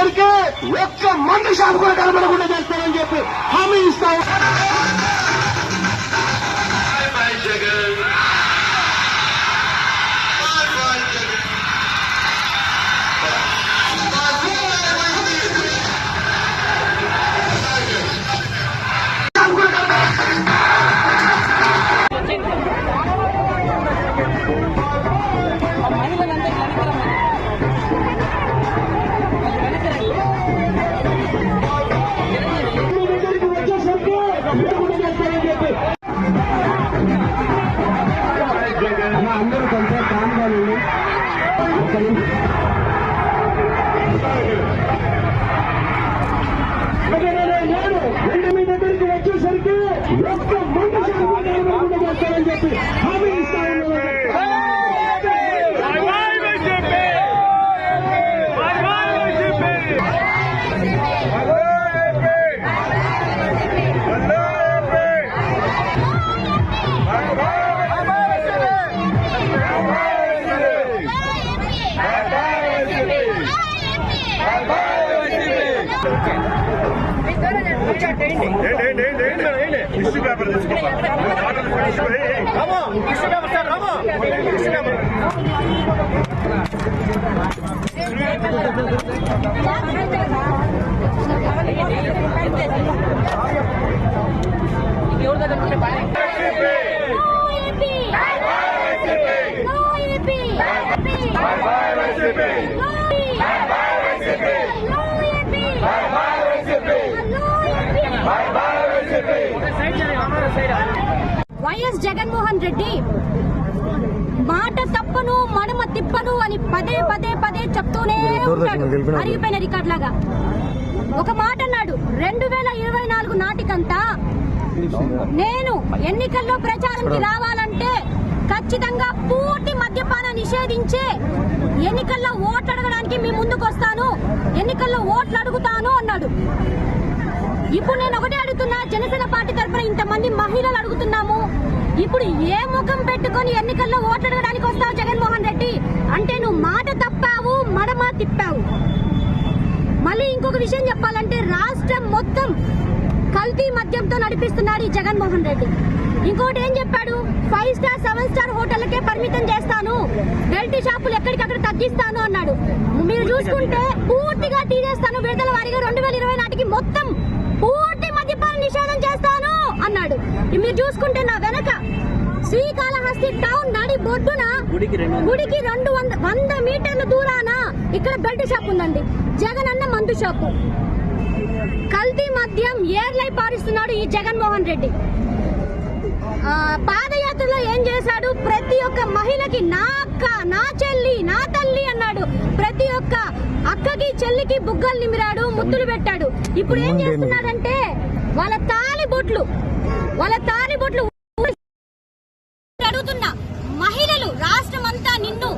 చేసేసరికి ఒక్క మంది షాప్ కూడా కనబడకుండా చేస్తారని చెప్పి హామీ ఇస్తాం వచ్చేసరికి ఒక్క మందు షాప్ కూడా కనబడకుండా చేస్తారని చెప్పి హామీ ఇస్తా ఉన్నాను. Tissue paper తెచ్చుకోమా YS Jaganmohan Reddy మాట తప్పను మడమ తిప్పను అని పదే పదే పదే చెప్తూనే ఉంటాడు. అరిగిపోయిన రికార్డ్ లాగా. ఒక మాట అన్నాడు రెండు వేల ఇరవై నాలుగు నాటికంతా నేను ఎన్నికల్లో ప్రచారంకి రావాలంటే ఖచ్చితంగా పూర్తి మద్యపాన నిషేధించే ఎన్నికల్లో ఓట్లు అడగడానికి మీ ముందుకు వస్తాను ఎన్నికల్లో ఓట్లు అడుగుతాను అన్నాడు. ఇప్పుడు నేను ఒకటే అడుగుతున్నా జనసేన పార్టీ తరఫున ఇంతమంది మహిళలు అడుగుతున్నాము. ఇప్పుడు ఏ ముఖం పెట్టుకొని ఎన్నికల్లో ఓట్లు అడగడానికి వస్తావు జగన్మోహన్ రెడ్డి? అంటే నువ్వు మాట తప్పావు మడమ తిప్పావు. మళ్ళీ ఇంకొక విషయం చెప్పాలంటే రాష్ట్రం మొత్తం కల్తీ మద్యంతో నడిపిస్తున్నాడు ఈ జగన్మోహన్ రెడ్డి. ఇంకోటి ఏం చెప్పాడు? ఫైవ్ స్టార్ సెవెన్ స్టార్ హోటళ్ళకే పరిమితం చేస్తాను. బెల్ట్ షాపులు ఎక్కడికక్కడ తగ్గిస్తాను అన్నాడు. మీరు చూసుకుంటే పూర్తిగా తీసేస్తాను విడుదల వారిగా రెండు వేల ఇరవై పూర్తి మద్యపాన నిషేధం చేస్తాను అన్నాడు. మీరు చూసుకుంటే నా వెనక శ్రీకాళహస్తి టౌన్ నడి బొడ్డున గుడికి రెండు వంద వంద మీటర్ల దూరాన ఇక్కడ బెల్ట్ షాప్ ఉందండి. జగన్ అన్న మందు షాపు. కల్తీ మద్యం ఏర్లై పారిస్తున్నాడు ఈ జగన్మోహన్ రెడ్డి. పాదయాత్రలో ఏం చేశాడు? ప్రతి ఒక్క మహిళకి నా అక్క నా చెల్లి నా తల్లి అన్నాడు. ప్రతి ఒక్క చెల్లికి బుగ్గలు నిమిరాడు ముద్దులు పెట్టాడు. ఇప్పుడు ఏం చేస్తున్నాడంటే వాళ్ళ తాలి బొట్లు వాళ్ళ తాలి బొట్లు అడుగుతున్నా మహిళలు రాష్ట్రం అంతా నిన్ను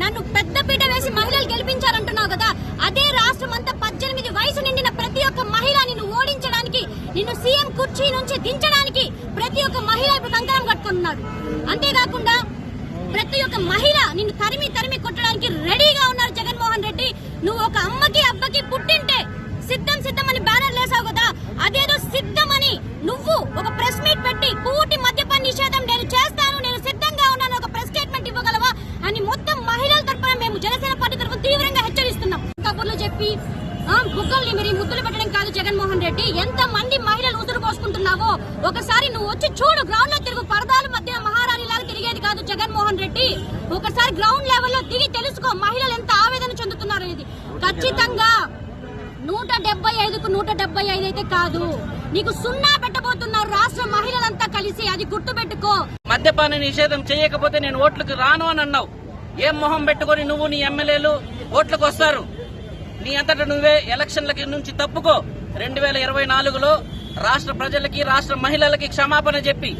నన్ను పెద్ద పీట వేసి మహిళలు గెలిపించారంటున్నావు కదా? అదే రాష్ట్రం అంతా పద్దెనిమిది వయసు నిండిన ప్రతి ఒక్క మహిళ నిన్ను ఓడించడానికి నిన్ను సీఎం కుర్చీ నుంచి దించడానికి ప్రతి ఒక్క మహిళ ఇప్పుడు కంకణం కట్టుకుంటున్నారు అంతేకాకుండా ప్రతి ఒక్క మహిళ నిన్ను తరిమి తరిమి కొట్టడానికి రెడీగా ఉన్నారు జగన్మోహన్ రెడ్డి. నువ్వు ఒక అమ్మకి అబ్బకి పుట్టింటే సిద్ధం సిద్ధం అని బ్యానర్ లేసావు కదా అదేదో సిద్ధమని నువ్వు ఒక ప్రెస్ మీట్ పెట్టి పూర్తి మద్యపాన నిషేధం నేను చేస్తాను నేను సిద్ధంగా ఉన్నాను ఒక ప్రెస్ స్టేట్మెంట్ ఇవ్వగలవా అని మొత్తం మహిళల తరపున మేము జనసేన పార్టీ తరపున తీవ్రంగా హెచ్చరిస్తున్నాం. కబుర్లు చెప్పి బుగ్గల్ని మరి ముద్దులు పెట్టడం కాదు జగన్మోహన్ రెడ్డి. ఎంత మంది మహిళలు ఉసురు పోసుకుంటున్నావో ఒకసారి నువ్వు వచ్చి చూడు గ్రౌండ్లో తిరుగు పరదాల మధ్య మహారాజు లాగా కాదు జగన్మోహన్ రెడ్డి. ఒకసారి గ్రౌండ్ లెవెల్లో దిగి తెలుసుకో మహిళలు ఎంత ఆవేదన చెందుతున్నారు అనేది. ఖచ్చితంగా నూట డెబ్బై ఐదుకు నూట డెబ్బై ఐదు అయితే కాదు. నీకు సున్నా పెట్టబోతున్నారు రాష్ట్ర మహిళలంతా కలిసి అది గుర్తుపెట్టుకో. మద్యపాన నిషేధం చేయకపోతే నేను ఓట్లకు రాను అని అన్నావు. ఏం మొహం పెట్టుకొని నువ్వు నీ ఎమ్మెల్యేలు ఓట్లకు వస్తారు? నీ అంతటా నువ్వే ఎలక్షన్లకి నుంచి తప్పుకో. రెండు వేల ఇరవై నాలుగులో రాష్ట్ర ప్రజలకి రాష్ట్ర మహిళలకి క్షమాపణ చెప్పి.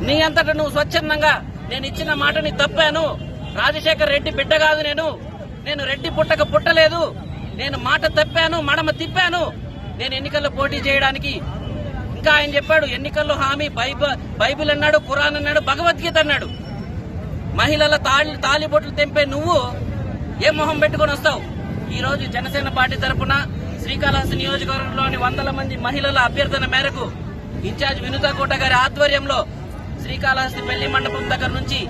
నీ అంతటా నువ్వు స్వచ్ఛందంగా నేను ఇచ్చిన మాటని తప్పాను. రాజశేఖర్ రెడ్డి బిడ్డ కాదు నేను. నేను రెడ్డి పుట్టక పుట్టలేదు. నేను మాట తప్పాను మడమ తిప్పాను. నేను ఎన్నికల్లో పోటీ చేయడానికి ఇంకా ఆయన చెప్పాడు ఎన్నికల్లో హామీ బైబ- బైబిల్ అన్నాడు ఖురాన్ అన్నాడు భగవద్గీత అన్నాడు. మహిళల తాళి తాలిబొట్లు తెంపే నువ్వు ఏ మొహం పెట్టుకొని వస్తావు? ఈ రోజు జనసేన పార్టీ తరఫున శ్రీకాళహస్తి నియోజకవర్గంలోని వందల మంది మహిళల అభ్యర్థన మేరకు ఇన్ఛార్జ్ వినుతా కోట గారి ఆధ్వర్యంలో శ్రీకాళహస్తి పెళ్ళి మండపం దగ్గర నుంచి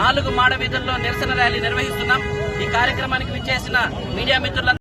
నాలుగు మాడ వీధుల్లో నిరసన ర్యాలీ నిర్వహిస్తున్నాం. ఈ కార్యక్రమానికి విచ్చేసిన మీడియా మిత్రులందరూ